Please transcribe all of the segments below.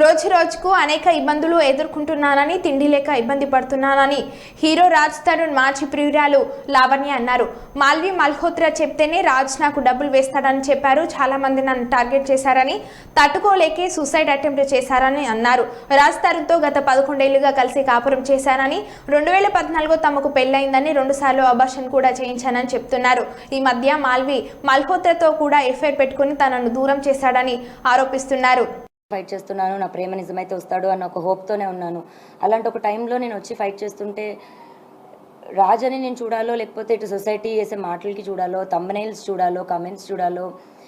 రోజు రోజుకు అనేక ఇబ్బందులు ఎదుర్కొంటున్నానని తిండి లేక ఇబ్బంది పడుతున్నానని హీరో రాజ్ తరుణ్ మాజీ ప్రియురాలు లావణ్య అన్నారు. మాల్వి మల్హోత్రా చెప్తేనే రాజ్ నాకు డబ్బులు వేస్తాడని చెప్పారు. చాలా మంది నన్ను టార్గెట్ చేశారని తట్టుకోలేకే సూసైడ్ అటెంప్ట్ చేశారని అన్నారు. రాజ్ తరుణ్తో గత పదకొండేళ్ళుగా కలిసి కాపురం చేశానని రెండు వేల పద్నాలుగో తమకు పెళ్ళయిందని రెండుసార్లు అబార్షన్ కూడా చేయించానని చెప్తున్నారు. ఈ మధ్య మాల్వి మల్హోత్రాతో కూడా ఎఫ్ఐఆర్ పెట్టుకుని తనను దూరం చేశాడని ఆరోపిస్తున్నారు. ఫైట్ చేస్తున్నాను నా ప్రేమ నిజమైతే వస్తాడు అన్న ఒక హోప్తోనే ఉన్నాను. అలాంటి ఒక టైంలో నేను వచ్చి ఫైట్ చేస్తుంటే రాజని నేను చూడాలో లేకపోతే ఇటు సొసైటీ చేసే మాటలకి చూడాలో తమ్మనైల్స్ చూడాలో కమెంట్స్ చూడాలో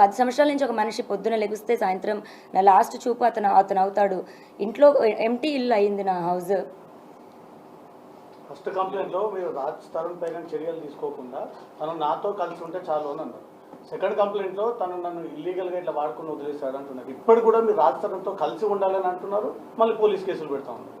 పది సంవత్సరాల నుంచి ఒక మనిషి పొద్దున లెగిస్తే సాయంత్రం నా లాస్ట్ చూపు అతను అతను అవుతాడు. ఇంట్లో ఎంటీ ఇల్లు అయింది నా హౌస్ ఫస్ట్ కంప్లైంట్లో మీరు రాజ్ తరుణ్ పైన చర్యలు తీసుకోకుండా తను నాతో కలిసి ఉంటే చాలు అని అన్నారు. సెకండ్ కంప్లైంట్లో తను నన్ను ఇల్లీగల్గా ఇట్లా వాడుకుని వదిలేశాడు అంటున్నారు. ఇప్పుడు కూడా మీరు రాజ్ తరుణ్తో కలిసి ఉండాలని అంటున్నారు? మళ్ళీ పోలీస్ కేసులు పెడతా ఉన్నారు.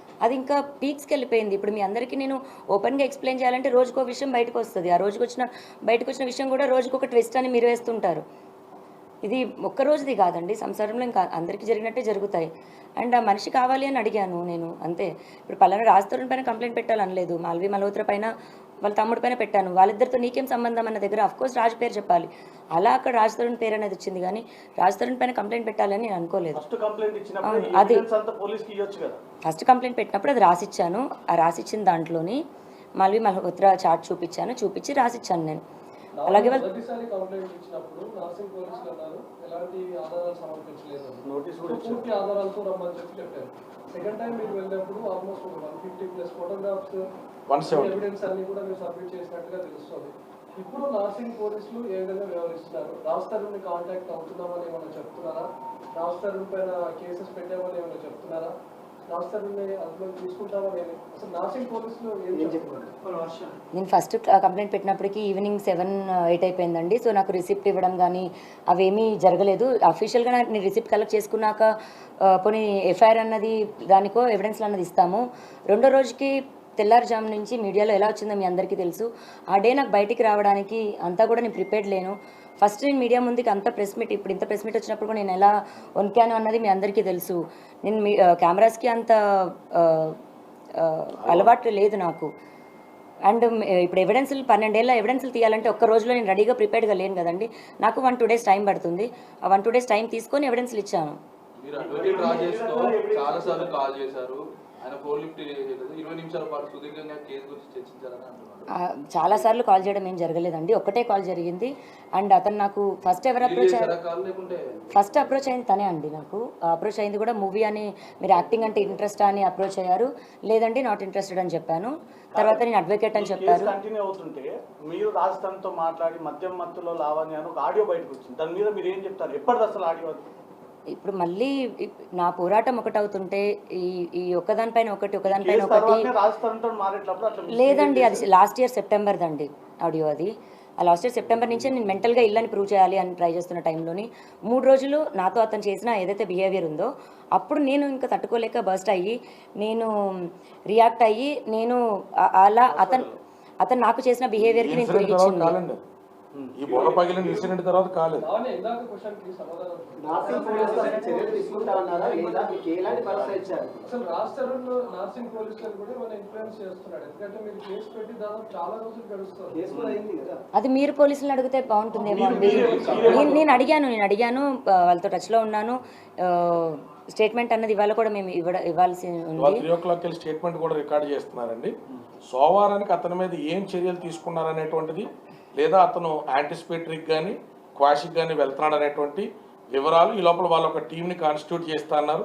అది ఇంకా పీక్స్కి వెళ్ళిపోయింది. ఇప్పుడు మీ అందరికీ నేను ఓపెన్గా ఎక్స్ప్లెయిన్ చేయాలంటే రోజుకో విషయం బయటకు వస్తుంది. ఆ రోజుకి వచ్చిన బయటకు వచ్చిన విషయం కూడా రోజుకు ఒక ట్విస్ట్ అని మీరు వేస్తుంటారు. ఇది ఒక్క రోజుది కాదండి. సంసారంలో ఇంకా అందరికీ జరిగినట్టే జరుగుతాయి. అండ్ ఆ మనిషి కావాలి అని అడిగాను నేను అంతే. ఇప్పుడు పలానా రాజతరుణ్ పైన కంప్లైంట్ పెట్టాలనలేదు మాల్వి మల్హోత్ర పైన వాళ్ళ తమ్ముడి పైన పెట్టాను. వాళ్ళిద్దరితో నీకేం సంబంధం అన్న దగ్గర కోర్స్ రాజు పేరు చెప్పాలి. అలా అక్కడ రాజ్ తరుణ్ పేరు అనేది వచ్చింది కానీ రాజ్ తరుణ్ పైన కంప్లైంట్ పెట్టాలని నేను అనుకోలేదు. ఫస్ట్ కంప్లైంట్ ఇచ్చినప్పుడు అవును, అది- ఫస్ట్ కంప్లైంట్ పెట్టినప్పుడు అది రాసిచ్చాను. ఆ రాసిచ్చిన దాంట్లోని మళ్ళీ మల్హోత్రా చార్ట్ చూపించాను. చూపించి రాసిచ్చాను నేను. అలాగే వాళ్ళు సెకండ్ టైం మీరు వెళ్ళినప్పుడు almost one fifty plus photographs evidence అన్ని కూడా మీరు సబ్మిట్ చేసినట్టుగా తెలుస్తుంది. ఇప్పుడు నర్సింగ్ పోలీసులు ఏ విధంగా వ్యవహరిస్తున్నారు? రాస్తారుని కాంటాక్ట్ అవుతున్నామని ఏమైనా చెప్తున్నారా? రాస్తారుని పైన కేసెస్ పెట్టామని ఏమైనా చెప్తున్నారా? నేను ఫస్ట్ కంప్లైంట్ పెట్టినప్పటికీ ఈవినింగ్ సెవెన్ ఎయిట్ అయిపోయిందండి. సో నాకు రిసిప్ట్ ఇవ్వడం కానీ అవేమీ జరగలేదు. అఫీషియల్గా నేను రిసిప్ట్ కలెక్ట్ చేసుకున్నాక పోనీ ఎఫ్ఐఆర్ అన్నది దానికో ఎవిడెన్స్లు అన్నది ఇస్తాము. రెండో రోజుకి తెల్లారుజాము నుంచి మీడియాలో ఎలా వచ్చిందో మీ అందరికీ తెలుసు. ఆ డే నాకు బయటికి రావడానికి అంతా కూడా నేను ప్రిపేర్డ్ లేను. ఫస్ట్ నేను మీడియా ముందుకి అంత ప్రెస్ మీట్ ఇప్పుడు ఇంత ప్రెస్ మీట్ వచ్చినప్పుడు కూడా నేను ఎలా వణికాను అన్నది మీ అందరికీ తెలుసు. నేను మీ కెమెరాస్కి అంత అలవాటు లేదు నాకు. అండ్ ఇప్పుడు ఎవిడెన్స్లు పన్నెండేళ్ళ ఎవిడెన్స్లు తీయాలంటే ఒక్క రోజులో నేను రెడీగా ప్రిపేర్డ్గా లేను కదండి. నాకు వన్ టూ డేస్ టైం పడుతుంది. ఆ వన్ టూ డేస్ టైం తీసుకొని ఎవిడెన్స్లు ఇచ్చాను. తో చాలా సార్లు కాల్ చాలాసార్లు చేయడం ఏం జరగలేదండి. ఒక్కటే కాల్ జరిగింది. అండ్ అతను నాకు ఫస్ట్ ఎవరు అప్రోచ్ ఫస్ట్ అప్రోచ్ అయింది తనే అండి నాకు. అప్రోచ్ అయింది కూడా మూవీ అని మీరు యాక్టింగ్ అంటే ఇంట్రెస్ట్ అని అప్రోచ్ అయ్యారు. లేదండి నాట్ ఇంట్రెస్టెడ్ అని చెప్పాను. తర్వాత నేను అడ్వకేట్ అని చెప్పారు. కంటిన్యూ అవుతుంటే మీరు రాజస్థాన్తో మాట్లాడి మద్యం మత్తులో లావణ్య అని ఒక ఆడియో బయటకు వచ్చింది. దాని మీద మీరు ఏం చెప్తారు? ఎప్పటిది అసలు ఆడియో? ఇప్పుడు మళ్ళీ నా పోరాటం ఒకటవుతుంటే ఈ ఈ ఒకదానిపైన ఒకటి ఒకదానిపైన ఒకటి లేదండి అది లాస్ట్ ఇయర్ సెప్టెంబర్ దండి ఆడియో అది. ఆ లాస్ట్ ఇయర్ సెప్టెంబర్ నుంచే నేను మెంటల్గా ఇల్లని ప్రూవ్ చేయాలి అని ట్రై చేస్తున్న టైంలోని మూడు రోజులు నాతో అతను చేసిన ఏదైతే బిహేవియర్ ఉందో అప్పుడు నేను ఇంకా తట్టుకోలేక బస్ట్ అయ్యి నేను రియాక్ట్ అయ్యి నేను అలా అతను అతను నాకు చేసిన బిహేవియర్కి నేను తిరిగి తర్వాత ఇచ్చింది కాలండి. ఈ బుర్ర పగిలిన ఇన్సిడెంట్ తర్వాత కాలేదు. అది మీరు పోలీసులను అడిగితే బాగుంటుందేమో అండి. నేను నేను అడిగాను నేను అడిగాను వాళ్ళతో టచ్లో ఉన్నాను. స్టేట్మెంట్ అన్నది ఇవాళ కూడా మేము ఇవ్వడ ఇవ్వాల్సి ఉంది. త్రీ ఓ క్లాక్ వెళ్ళి స్టేట్మెంట్ కూడా రికార్డ్ చేస్తున్నారండి. సోమవారానికి అతని మీద ఏం చర్యలు తీసుకున్నారనేటువంటిది లేదా అతను యాంటిసిపేటరీకి కానీ క్వాషిక్ కానీ వెళ్తున్నాడు అనేటువంటి వివరాలు ఈ లోపల వాళ్ళ ఒక టీంని కాన్స్టిట్యూట్ చేస్తా అన్నారు.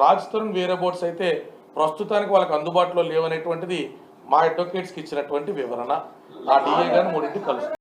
రాజ్ తరుణ్ వేరే బోర్డ్స్ అయితే ప్రస్తుతానికి వాళ్ళకి అందుబాటులో లేవనేటువంటిది మా అడ్వకేట్స్కి ఇచ్చినటువంటి వివరణ. ఆ డిఏ గారిని మూడింటి కలుస్తుంది